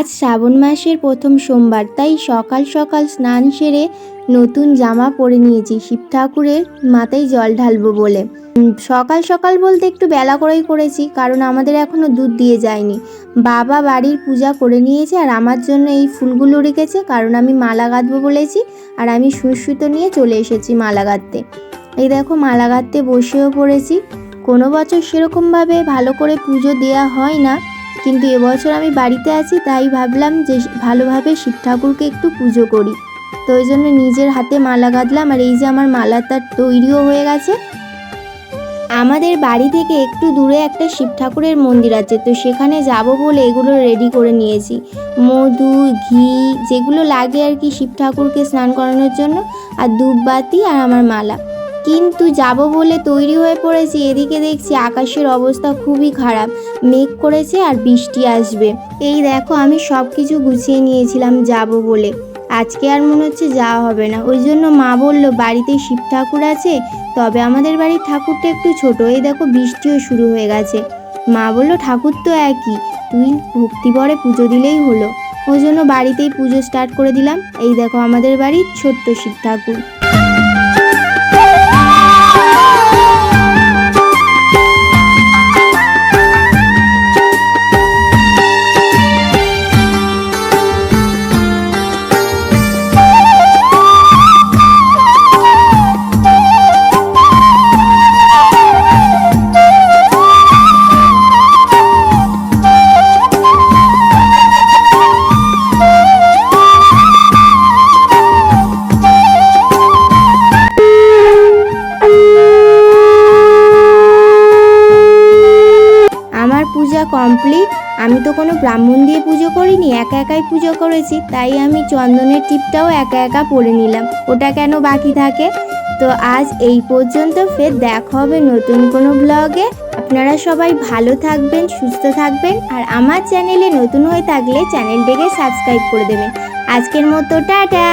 আজ শ্রাবণ মাসের প্রথম সোমবার, তাই সকাল সকাল স্নান সেরে নতুন জামা পরে নিয়েছি। শিব ঠাকুরের মাথায় জল ঢালবো বলে। সকাল সকাল বলতে একটু বেলা করেই করেছি, কারণ আমাদের এখনও দুধ দিয়ে যায়নি। বাবা বাড়ির পূজা করে নিয়েছে আর আমার জন্য এই ফুলগুলো রেখেছে, কারণ আমি মালা গাঁথবো বলেছি আর আমি সুসুতো নিয়ে চলে এসেছি মালা গাঁথতে এই দেখো মালা গাঁথতে বসেও পড়েছি। কোনো বছর সেরকমভাবে ভালো করে পুজো দেওয়া হয় না কিন্তু এবছর আমি বাড়িতে আছি, তাই ভাবলাম যে ভালোভাবে শিব ঠাকুরকে একটু পুজো করি। তো ওই জন্য নিজের হাতে মালা গাঁথলাম আর এই যে আমার মালাটা তৈরিও হয়ে গেছে। আমাদের বাড়ি থেকে একটু দূরে একটা শিব ঠাকুরের মন্দির আছে, তো সেখানে যাব বলে এগুলো রেডি করে নিয়েছি। মধু, ঘি, যেগুলো লাগে আর কি শিব ঠাকুরকে স্নান করানোর জন্য, আর ধূপবাতি আর আমার মালা। কিন্তু যাব বলে তৈরি হয়ে পড়েছি। এদিকে দেখছি আকাশের অবস্থা খুবই খারাপ। মেঘ করেছে আর বৃষ্টি আসবে। এই দেখো, আমি সব কিছু গুছিয়ে নিয়েছিলাম যাব বলে। আজকে আর মনে হচ্ছে যাওয়া হবে না। ওই জন্য মা বলল, বাড়িতে শিব ঠাকুর আছে, তবে আমাদের বাড়ির ঠাকুরটা একটু ছোট। এই দেখো, বৃষ্টিও শুরু হয়ে গেছে। মা বলল, ঠাকুর তো একই। তুই ভক্তি পরে পুজো দিলেই হলো। ওই জন্য বাড়িতেই পুজো স্টার্ট করে দিলাম। এই দেখো, আমাদের বাড়ির ছোট্ট শিব ঠাকুর। আমার পূজা কমপ্লিট আমি তো কোনো ব্রাহ্মণ দিয়ে পুজো করিনি, একা একাই পুজো করেছি, তাই আমি চন্দনের টিপটাও একা একা পরে নিলাম। ওটা কেন বাকি থাকে? তো আজ এই পর্যন্ত, ফের দেখা হবে নতুন কোনো ব্লগে আপনারা সবাই ভালো থাকবেন, সুস্থ থাকবেন, আর আমার চ্যানেলে নতুন হয়ে থাকলে চ্যানেলটিকে সাবস্ক্রাইব করে দেবেন। আজকের মতো, টাটা!